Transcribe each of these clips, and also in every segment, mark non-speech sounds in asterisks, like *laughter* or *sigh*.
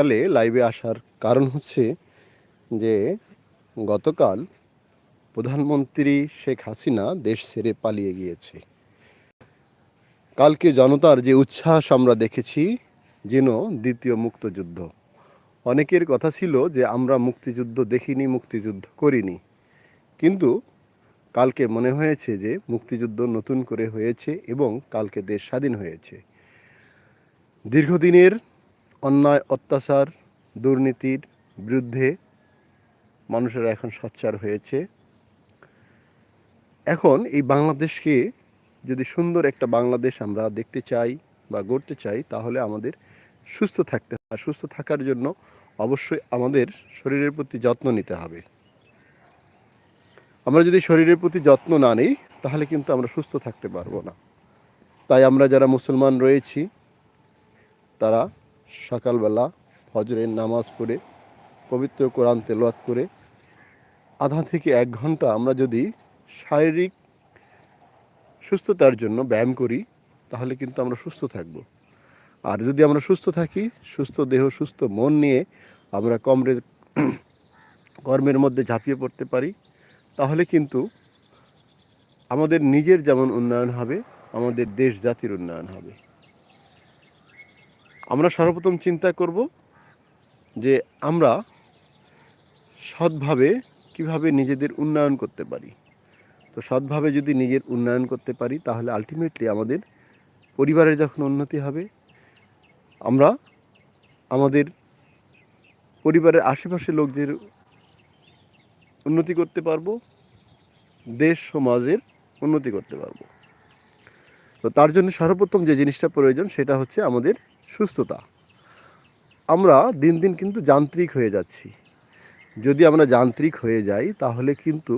সকালে লাইভে আসার কারণ হচ্ছে যে গতকাল প্রধানমন্ত্রী শেখ হাসিনা দেশ ছেড়ে পালিয়ে গিয়েছে। কালকে জনতার যে উচ্ছ্বাস আমরা দেখেছি, যেন দ্বিতীয় মুক্তযুদ্ধ। অনেকের কথা ছিল যে আমরা মুক্তিযুদ্ধ দেখিনি, মুক্তিযুদ্ধ করিনি। কিন্তু কালকে মনে হয়েছে যে মুক্তিযুদ্ধ নতুন করে হয়েছে এবং কালকে দেশ স্বাধীন হয়েছে। দীর্ঘদিনের অন্যায়, অত্যাচার, দুর্নীতির বিরুদ্ধে মানুষেরা এখন সোচ্চার হয়েছে। এখন এই বাংলাদেশকে যদি সুন্দর একটা বাংলাদেশ আমরা দেখতে চাই বা গড়তে চাই, তাহলে আমাদের সুস্থ থাকতে হবে। সুস্থ থাকার জন্য অবশ্যই আমাদের শরীরের প্রতি যত্ন নিতে হবে। আমরা যদি শরীরের প্রতি যত্ন না নিই, তাহলে কিন্তু আমরা সুস্থ থাকতে পারব না। তাই আমরা যারা মুসলমান রয়েছি, তারা সকালবেলা ফজরের নামাজ পড়ে, পবিত্র কোরআন তেলোয়াত করে, আধা থেকে এক ঘণ্টা আমরা যদি শারীরিক সুস্থতার জন্য ব্যায়াম করি, তাহলে কিন্তু আমরা সুস্থ থাকব। আর যদি আমরা সুস্থ থাকি, সুস্থ দেহ, সুস্থ মন নিয়ে আমরা কমরে *clears throat* কর্মের মধ্যে ঝাঁপিয়ে পড়তে পারি, তাহলে কিন্তু আমাদের নিজের যেমন উন্নয়ন হবে, আমাদের দেশ জাতির উন্নয়ন হবে। আমরা সর্বপ্রথম চিন্তা করব যে আমরা সৎভাবে কীভাবে নিজেদের উন্নয়ন করতে পারি। তো সৎভাবে যদি নিজের উন্নয়ন করতে পারি, তাহলে আলটিমেটলি আমাদের পরিবারের যখন উন্নতি হবে, আমরা আমাদের পরিবারের আশেপাশে লোকদের উন্নতি করতে পারব, দেশ, সমাজের উন্নতি করতে পারব। তো তার জন্য সর্বপ্রথম যে জিনিসটা প্রয়োজন, সেটা হচ্ছে আমাদের সুস্থতা। আমরা দিন দিন কিন্তু যান্ত্রিক হয়ে যাচ্ছি। যদি আমরা যান্ত্রিক হয়ে যাই, তাহলে কিন্তু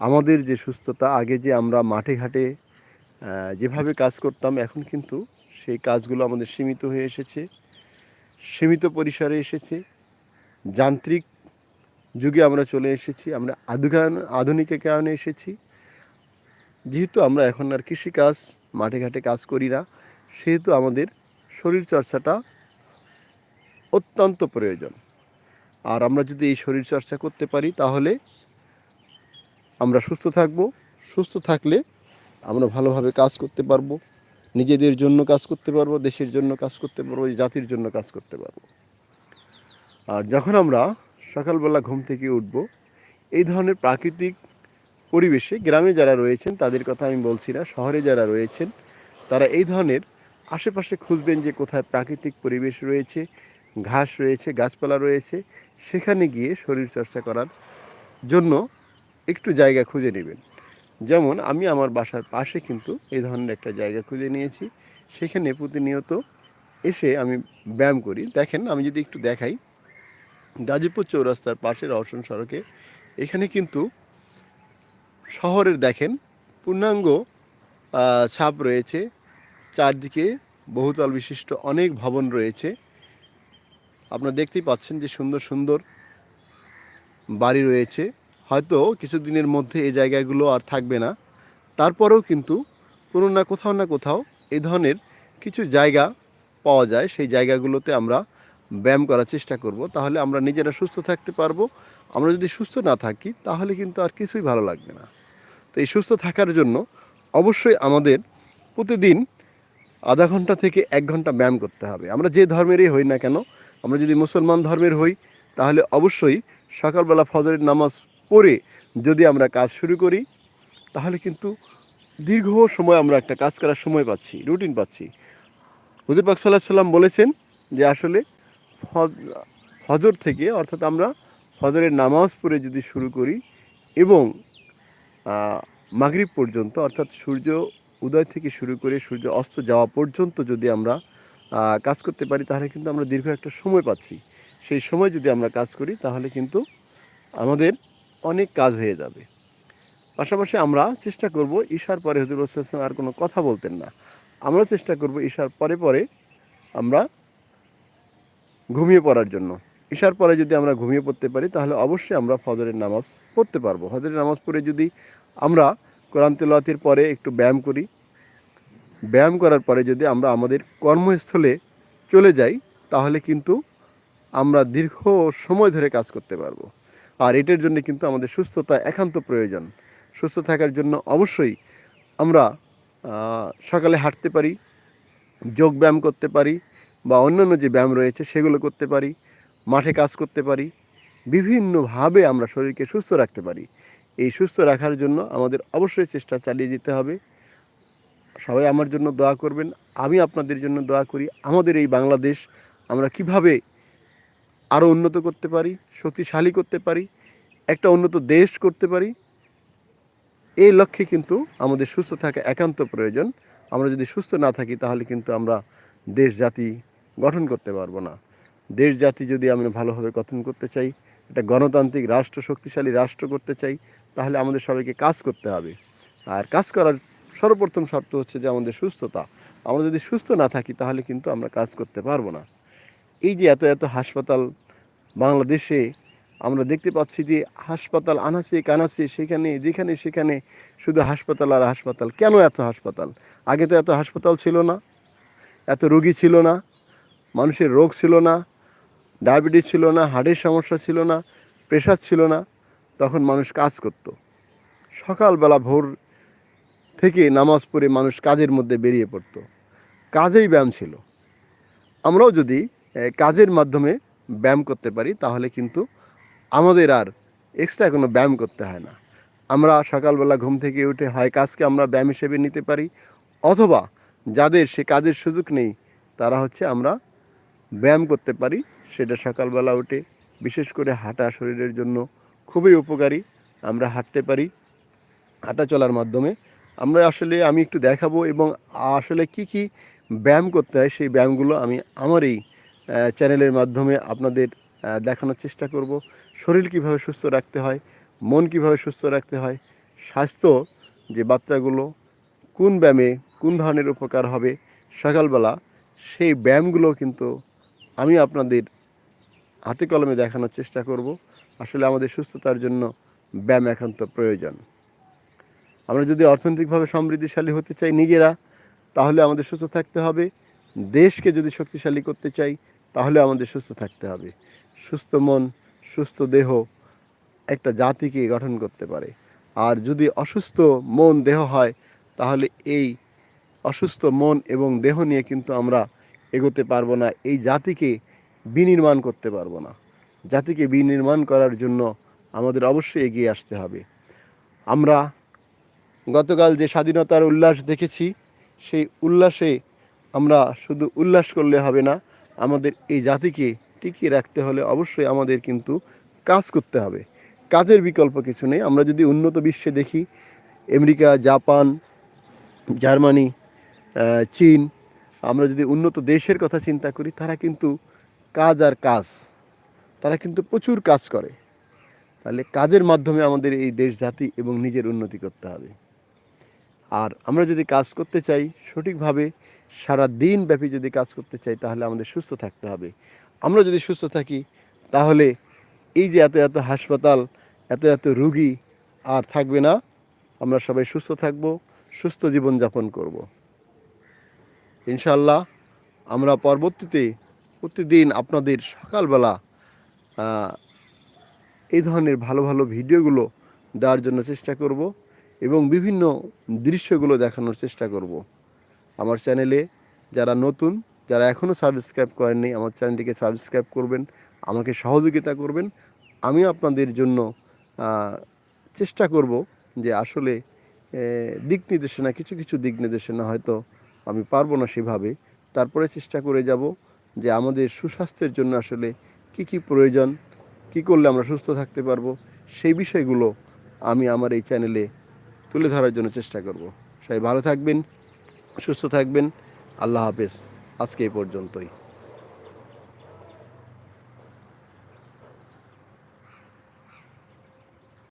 আমাদের যে সুস্থতা, আগে যে আমরা মাঠে ঘাটে যেভাবে কাজ করতাম, এখন কিন্তু সেই কাজগুলো আমাদের সীমিত হয়ে এসেছে। সীমিত পরিসরে এসেছে। যান্ত্রিক যুগে আমরা চলে এসেছি। আমরা আধুকান আধুনিকে কারণে এসেছি। যেহেতু আমরা এখন আর কৃষিকাজ, মাঠে ঘাটে কাজ করি না সেহেতু আমাদের শরীর চর্চাটা অত্যন্ত প্রয়োজন। আর আমরা যদি এই শরীর চর্চা করতে পারি, তাহলে আমরা সুস্থ থাকব। সুস্থ থাকলে আমরা ভালোভাবে কাজ করতে পারব। নিজেদের জন্য কাজ করতে পারব, দেশের জন্য কাজ করতে পারব জাতির জন্য কাজ করতে পারব। আর যখন আমরা সকালবেলা ঘুম থেকে উঠব, এই ধরনের প্রাকৃতিক পরিবেশে গ্রামে যারা রয়েছেন, তাদের কথা আমি বলছি না, শহরে যারা রয়েছেন, তারা এই ধরনের আশেপাশে খুঁজবেন যে কোথায় প্রাকৃতিক পরিবেশ রয়েছে, ঘাস রয়েছে, গাছপালা রয়েছে, সেখানে গিয়ে শরীর চর্চা করার জন্য একটু জায়গা খুঁজে নেবেন। যেমন আমি আমার বাসার পাশে কিন্তু এই ধরনের একটা জায়গা খুঁজে নিয়েছি। সেখানে প্রতিনিয়ত এসে আমি ব্যায়াম করি। দেখেন, আমি যদি একটু দেখাই, গাজীপুর চৌরাস্তার পাশে রওশন সড়কে এখানে কিন্তু শহরের দেখেন, পূর্ণাঙ্গ ছাপ রয়েছে। চারদিকে বহুতল বিশিষ্ট অনেক ভবন রয়েছে। আপনারা দেখতেই পাচ্ছেন যে সুন্দর সুন্দর বাড়ি রয়েছে। হয়তো কিছুদিনের মধ্যে এই জায়গাগুলো আর থাকবে না। তারপরেও কিন্তু কোনো না কোথাও না কোথাও এই ধরনের কিছু জায়গা পাওয়া যায়। সেই জায়গাগুলোতে আমরা ব্যায়াম করার চেষ্টা করব। তাহলে আমরা নিজেরা সুস্থ থাকতে পারব। আমরা যদি সুস্থ না থাকি, তাহলে কিন্তু আর কিছুই ভালো লাগবে না। তো এই সুস্থ থাকার জন্য অবশ্যই আমাদের প্রতিদিন আধা ঘণ্টা থেকে এক ঘণ্টা ব্যায়াম করতে হবে। আমরা যে ধর্মেরই হই না কেন, আমরা যদি মুসলমান ধর্মের হই, তাহলে অবশ্যই সকালবেলা ফজরের নামাজ পড়ে যদি আমরা কাজ শুরু করি, তাহলে কিন্তু দীর্ঘ সময় আমরা একটা কাজ করার সময় পাচ্ছি রুটিন পাচ্ছি। হুজুর পাক সাল্লাহ সাল্লাম বলেছেন যে আসলে ফজর থেকে অর্থাৎ আমরা ফজরের নামাজ পড়ে যদি শুরু করি এবং মাগরিব পর্যন্ত অর্থাৎ সূর্য উদয় থেকে শুরু করে সূর্য অস্ত যাওয়া পর্যন্ত যদি আমরা কাজ করতে পারি, তাহলে কিন্তু আমরা দীর্ঘ একটা সময় পাচ্ছি। সেই সময় যদি আমরা কাজ করি, তাহলে কিন্তু আমাদের অনেক কাজ হয়ে যাবে। পাশাপাশি আমরা চেষ্টা করব ঈশার পরে হুজুর রসুলাম আর কোনো কথা বলতেন না। আমরা চেষ্টা করব ঈশার পরে পরে আমরা ঘুমিয়ে পড়ার জন্য। ঈশার পরে যদি আমরা ঘুমিয়ে পড়তে পারি, তাহলে অবশ্যই আমরা ফজরের নামাজ পড়তে পারব। ফজরের নামাজ পড়ে যদি আমরা কোরআন তেলাওয়াতের পরে একটু ব্যায়াম করি। ব্যায়াম করার পরে যদি আমরা আমাদের কর্মস্থলে চলে যাই, তাহলে কিন্তু আমরা দীর্ঘ সময় ধরে কাজ করতে পারব। আর এটার জন্য কিন্তু আমাদের সুস্থতা একান্ত প্রয়োজন। সুস্থ থাকার জন্য অবশ্যই আমরা সকালে হাঁটতে পারি, যোগ ব্যায়াম করতে পারি, বা অন্যান্য যে ব্যায়াম রয়েছে সেগুলো করতে পারি, মাঠে কাজ করতে পারি, বিভিন্নভাবে আমরা শরীরকে সুস্থ রাখতে পারি। এই সুস্থ রাখার জন্য আমাদের অবশ্যই চেষ্টা চালিয়ে যেতে হবে। সবাই আমার জন্য দোয়া করবেন, আমি আপনাদের জন্য দোয়া করি, আমাদের এই বাংলাদেশ আমরা কীভাবে আরও উন্নত করতে পারি, শক্তিশালী করতে পারি, একটা উন্নত দেশ করতে পারি, এই লক্ষ্যে কিন্তু আমাদের সুস্থ থাকা একান্ত প্রয়োজন। আমরা যদি সুস্থ না থাকি তাহলে কিন্তু আমরা দেশ জাতি গঠন করতে পারব না। দেশ জাতি যদি আমরা ভালোভাবে গঠন করতে চাই, একটা গণতান্ত্রিক রাষ্ট্র, শক্তিশালী রাষ্ট্র করতে চাই তাহলে আমাদের সবাইকে কাজ করতে হবে। আর কাজ করার সর্বপ্রথম শর্ত হচ্ছে যে আমাদের সুস্থতা। আমরা যদি সুস্থ না থাকি, তাহলে কিন্তু আমরা কাজ করতে পারব না। এই যে এত এত হাসপাতাল বাংলাদেশে আমরা দেখতে পাচ্ছি যে হাসপাতাল আনাচে কানাচে, সেখানে, যেখানে, সেখানে শুধু হাসপাতাল আর হাসপাতাল। কেন এত হাসপাতাল? আগে তো এত হাসপাতাল ছিল না। এত রোগী ছিল না। মানুষের রোগ ছিল না। ডায়াবেটিস ছিল না। হার্টের সমস্যা ছিল না। প্রেশার ছিল না। তখন মানুষ কাজ করত। সকালবেলা ভোর থেকে নামাজ পড়ে মানুষ কাজের মধ্যে বেরিয়ে পড়তো। কাজেই ব্যায়াম ছিল। আমরাও যদি কাজের মাধ্যমে ব্যায়াম করতে পারি, তাহলে কিন্তু আমাদের আর এক্সট্রা কোনো ব্যায়াম করতে হয় না। আমরা সকালবেলা ঘুম থেকে উঠে হয় কাজকে আমরা ব্যায়াম হিসেবে নিতে পারি, অথবা যাদের সে কাজের সুযোগ নেই, তারা হচ্ছে আমরা ব্যায়াম করতে পারি, সেটা সকালবেলা উঠে, বিশেষ করে হাঁটা শরীরের জন্য খুবই উপকারী, আমরা হাঁটতে পারি, হাঁটা চলার মাধ্যমে। আমরা আসলে, আমি একটু দেখাবো এবং আসলে কি কি ব্যায়াম করতে হয়, সেই ব্যায়ামগুলো আমি আমার এই চ্যানেলের মাধ্যমে আপনাদের দেখানোর চেষ্টা করব। শরীর কীভাবে সুস্থ রাখতে হয়, মন কীভাবে সুস্থ রাখতে হয়, স্বাস্থ্য, যে বাচ্চাগুলো কোন ব্যায়ামে কোন ধরনের উপকার হবে সকালবেলা, সেই ব্যায়ামগুলো কিন্তু আমি আপনাদের হাতে কলমে দেখানোর চেষ্টা করব। আসলে আমাদের সুস্থতার জন্য ব্যায়াম একান্ত প্রয়োজন। আমরা যদি অর্থনৈতিকভাবে সমৃদ্ধিশালী হতে চাই নিজেরা, তাহলে আমাদের সুস্থ থাকতে হবে। দেশকে যদি শক্তিশালী করতে চাই, তাহলে আমাদের সুস্থ থাকতে হবে। সুস্থ মন, সুস্থ দেহ একটা জাতিকে গঠন করতে পারে। আর যদি অসুস্থ মন দেহ হয়, তাহলে এই অসুস্থ মন এবং দেহ নিয়ে কিন্তু আমরা এগোতে পারব না, এই জাতিকে বিনির্মাণ করতে পারব না। জাতিকে বিনির্মাণ করার জন্য আমাদের অবশ্যই এগিয়ে আসতে হবে। আমরা গতকাল যে স্বাধীনতার উল্লাস দেখেছি, সেই উল্লাসে আমরা শুধু উল্লাস করলে হবে না, আমাদের এই জাতিকে টিকিয়ে রাখতে হলে অবশ্যই আমাদের কিন্তু কাজ করতে হবে। কাজের বিকল্প কিছু নেই। আমরা যদি উন্নত বিশ্বে দেখি, আমেরিকা, জাপান, জার্মানি চীন, আমরা যদি উন্নত দেশের কথা চিন্তা করি, তারা কিন্তু কাজ আর কাজ। তারা কিন্তু প্রচুর কাজ করে। তাহলে কাজের মাধ্যমে আমাদের এই দেশ জাতি এবং নিজের উন্নতি করতে হবে। আর আমরা যদি কাজ করতে চাই, সঠিকভাবে সারা দিন ব্যাপী যদি কাজ করতে চাই, তাহলে আমাদের সুস্থ থাকতে হবে। আমরা যদি সুস্থ থাকি, তাহলে এই যে এত এত হাসপাতাল, এত এত রুগী আর থাকবে না। আমরা সবাই সুস্থ থাকব, সুস্থ জীবনযাপন করব। ইনশাল্লাহ আমরা পরবর্তীতে প্রতিদিন আপনাদের সকালবেলা এই ধরনের ভালো ভালো ভিডিওগুলো দেওয়ার জন্য চেষ্টা করব এবং বিভিন্ন দৃশ্যগুলো দেখানোর চেষ্টা করব। আমার চ্যানেলে যারা নতুন, যারা এখনও সাবস্ক্রাইব করেননি, আমার চ্যানেলটিকে সাবস্ক্রাইব করবেন, আমাকে সহযোগিতা করবেন। আমি আপনাদের জন্য চেষ্টা করব যে আসলে দিক নির্দেশনা, কিছু কিছু দিক নির্দেশনা হয়তো আমি পারব না সেভাবে। তারপরে চেষ্টা করে যাব যে আমাদের সুস্বাস্থ্যের জন্য আসলে কি কি প্রয়োজন, কি করলে আমরা সুস্থ থাকতে পারব, সেই বিষয়গুলো আমি আমার এই চ্যানেলে তুলে ধরার জন্য চেষ্টা করব। সবাই ভালো থাকবেন, সুস্থ থাকবেন, আল্লাহ হাফেজ। আজকে এই পর্যন্তই।